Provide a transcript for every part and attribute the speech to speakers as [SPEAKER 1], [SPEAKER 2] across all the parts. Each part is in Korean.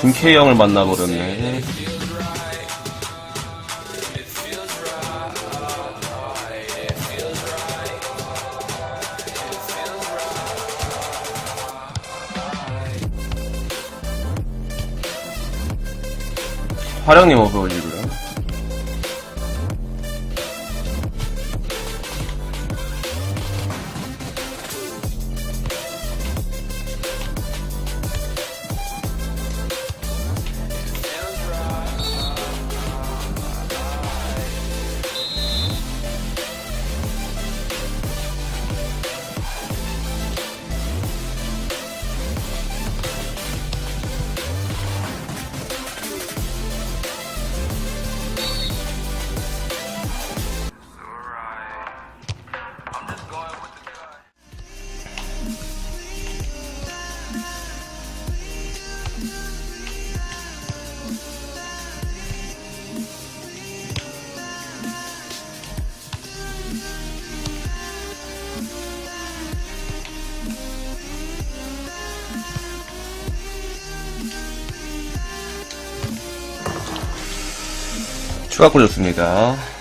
[SPEAKER 1] 준케이 형을 만나버렸네. 화령님 어서 오시고 추가 꿀렸습니다.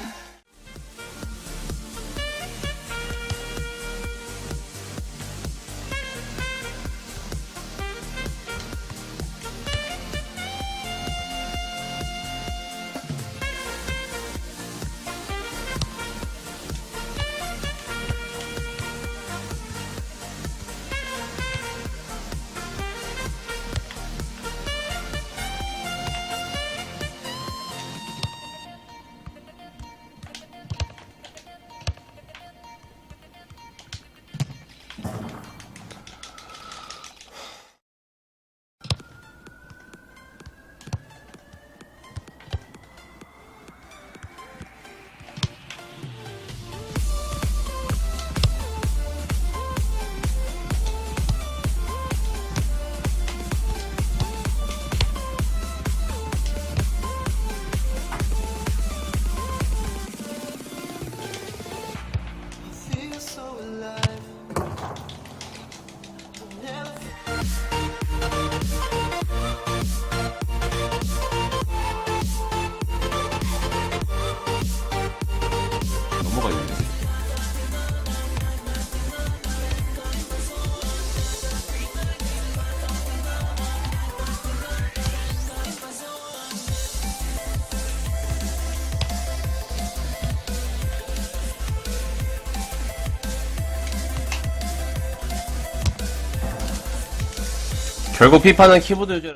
[SPEAKER 1] 결국 피파는 키보드 유저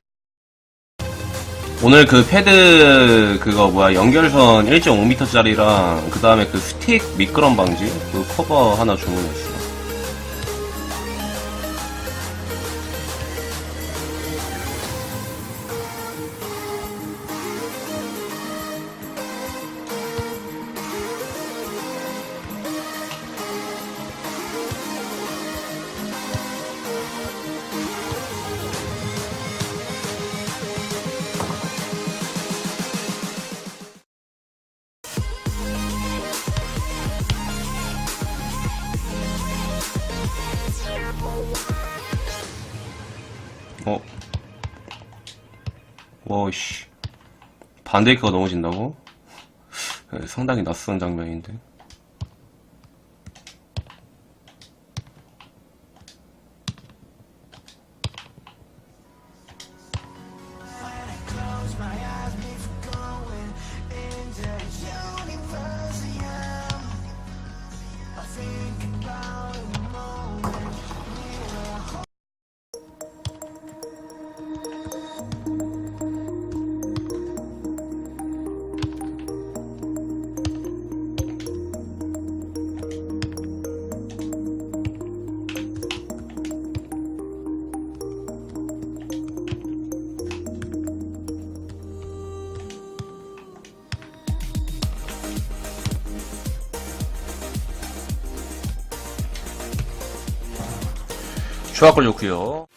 [SPEAKER 1] 오늘 그 패드 그거 뭐야 연결선 1.5m짜리랑 그 다음에 그 스틱 미끄럼 방지 그 커버 하나 주문했어. 와씨 반데이크가 넘어진다고? 네, 상당히 낯선 장면인데. 추가 걸렸고요.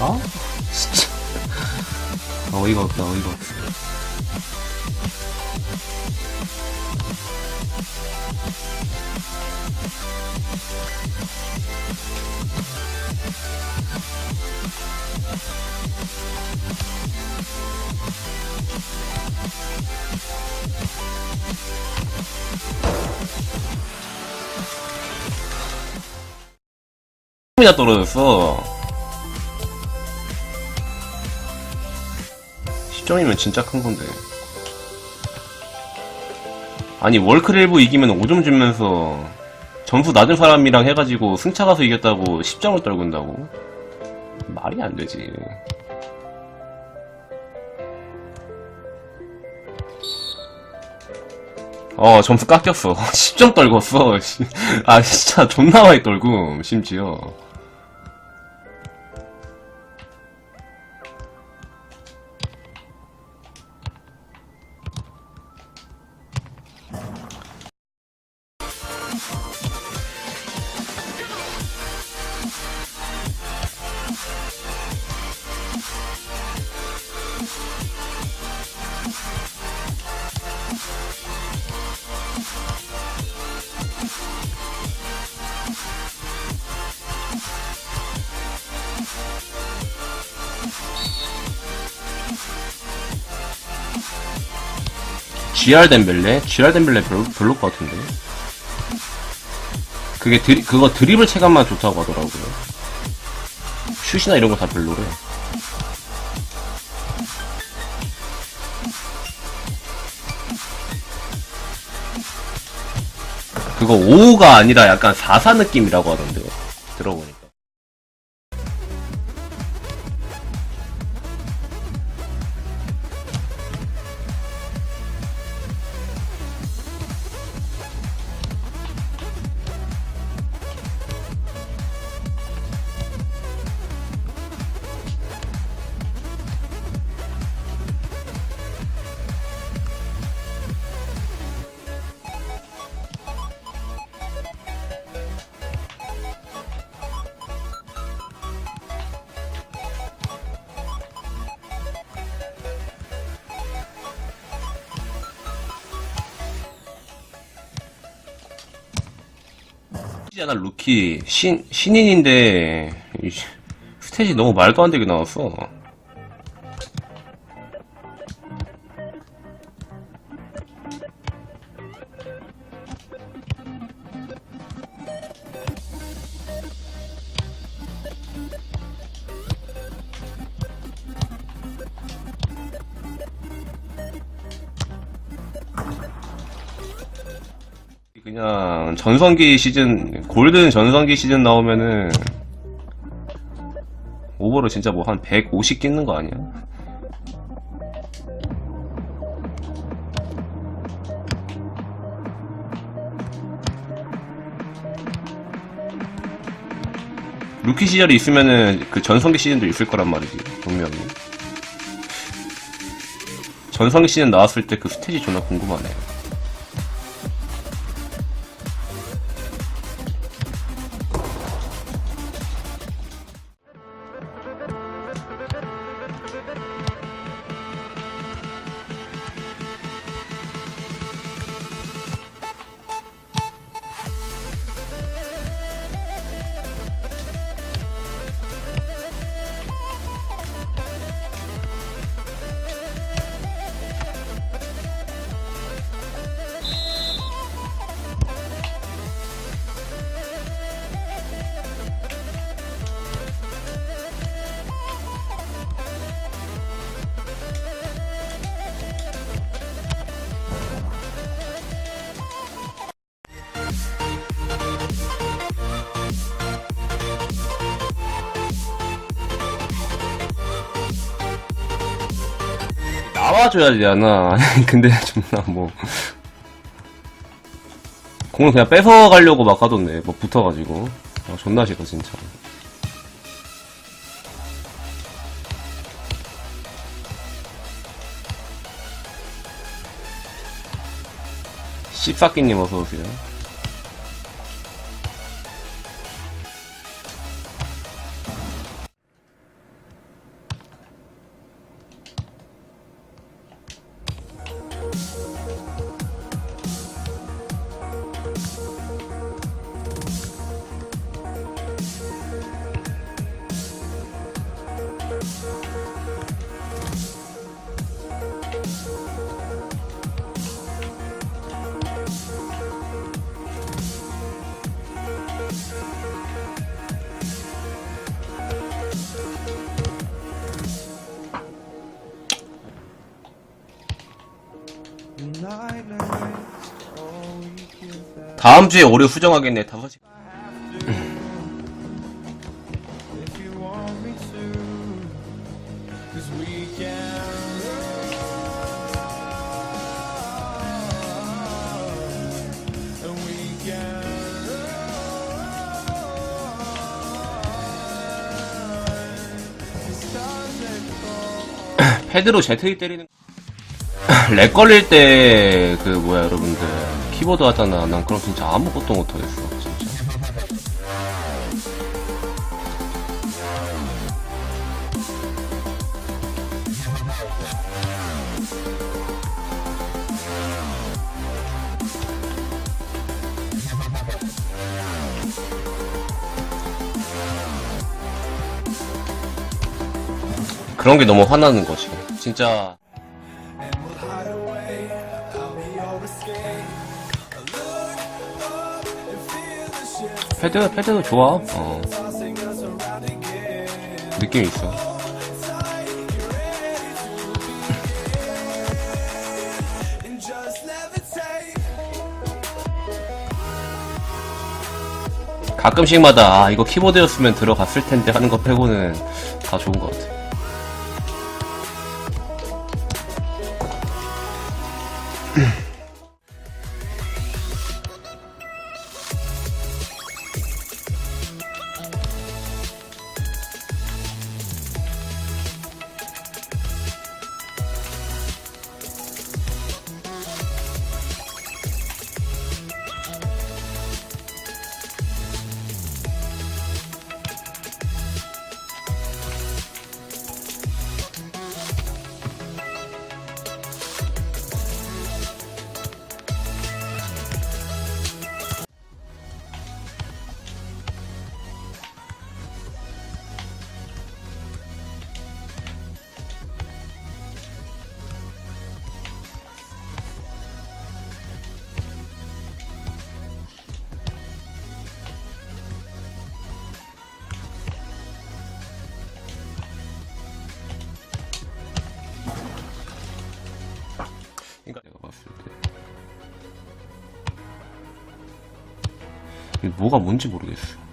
[SPEAKER 1] 아? 진짜. 어이가 없다, 어이가 없어. 이나 떨어졌어. 10점이면 진짜 큰 건데. 아니, 월크레브 이기면 5점 주면서 점수 낮은 사람이랑 해가지고 승차 가서 이겼다고 10점을 떨군다고? 말이 안 되지. 어, 점수 깎였어. 10점 떨궜어. 씨. 아, 진짜 존나 많이 떨고, 심지어. GR 덴벨레? GR 덴벨레 별로, 별로 것 같은데. 그게 드리, 그거 드리블 체감만 좋다고 하더라고요. 슛이나 이런 거 다 별로래. 그거 5가 아니라 약간 4사 느낌이라고 하던데. 들 잖아 루키 신 신인인데 스탯이 너무 말도 안 되게 나왔어. 그냥 전성기 시즌 골든 전성기 시즌 나오면은 오버로 진짜 뭐 한 150 끼는 거 아니야? 루키 시절이 있으면은 그 전성기 시즌도 있을 거란 말이지 분명히 전성기 시즌 나왔을 때 그 스탯이 존나 궁금하네 싸워줘야 되잖아. 근데 존나 뭐 공을 그냥 뺏어 가려고 막 하던데 뭐 붙어가지고 아, 존나 싫어 진짜. 씹사끼님 어서오세요. 다음 주에 오류 수정하겠네. 5시.
[SPEAKER 2] if you want me to. Cause we can run, and we can run. The stars that fall.
[SPEAKER 1] 패드로 제트기 때리는 렉 걸릴 때 그 뭐야 여러분들 키보드 하잖아. 난 그럼 진짜 아무것도 못하겠어 진짜. 그런 게 너무 화나는 거지. 진짜 패드 패드도 좋아 어. 느낌 있어. 가끔씩마다 아 이거 키보드였으면 들어갔을 텐데 하는 거 빼고는 다 좋은 것 같아 뭐가 뭔지 모르겠어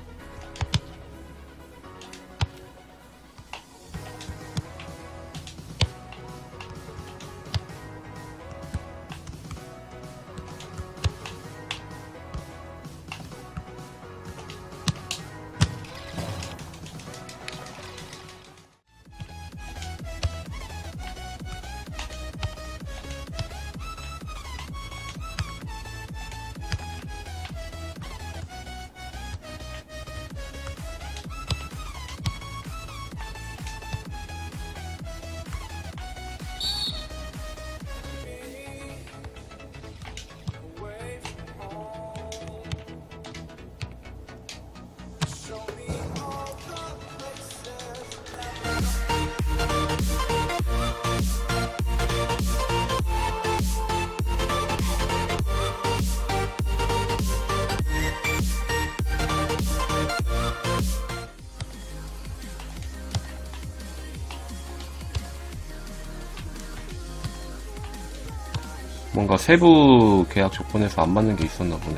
[SPEAKER 1] 뭔가 세부 계약 조건에서 안 맞는 게 있었나 보네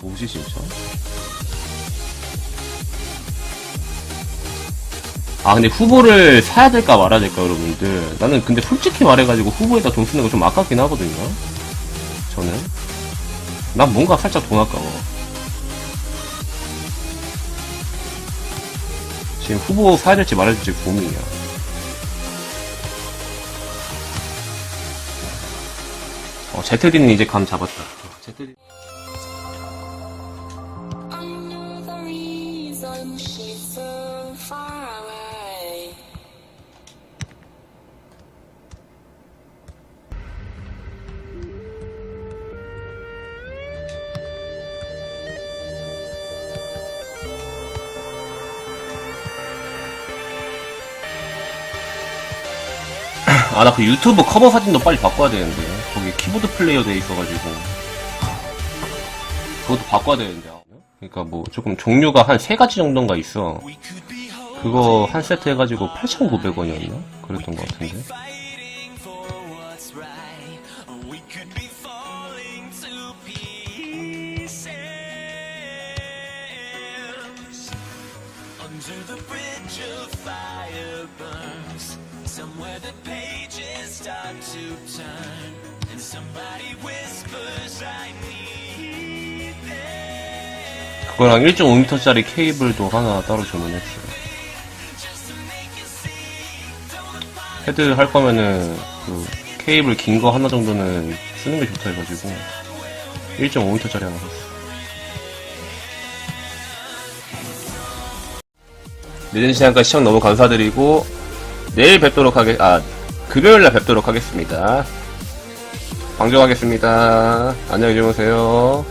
[SPEAKER 1] 뭐지 진짜? 아 근데 후보를 사야 될까 말아야 될까 여러분들. 나는 근데 솔직히 말해가지고 후보에다 돈 쓰는 거 좀 아깝긴 하거든요. 저는. 난 뭔가 살짝 돈 아까워. 지금 후보 사야 될지 말아야 될지 고민이야. 어, 제트디는 이제 감 잡았다. 어, 제트디 아 나 그 유튜브 커버 사진도 빨리 바꿔야 되는데 거기 키보드 플레이어 돼 있어가지고 그것도 바꿔야 되는데 그러니까 뭐 조금 종류가 한 세 가지 정도인가 있어 그거 한 세트 해가지고 8,900원이었나? 그랬던 것 같은데.
[SPEAKER 2] Under the bridge of fire burns. Somewhere pages start to turn. And somebody whispers, I need them.
[SPEAKER 1] 그거랑 1.5m짜리 케이블도 하나 따로 주문했어요 헤드 할 거면은 그 케이블 긴 거 하나 정도는 쓰는 게 좋다 해가지고 1.5m짜리 하나 샀어 늦은 시간까지 시청 너무 감사드리고 내일 뵙도록 하겠 아 금요일날 뵙도록 하겠습니다. 방종하겠습니다. 안녕히 주무세요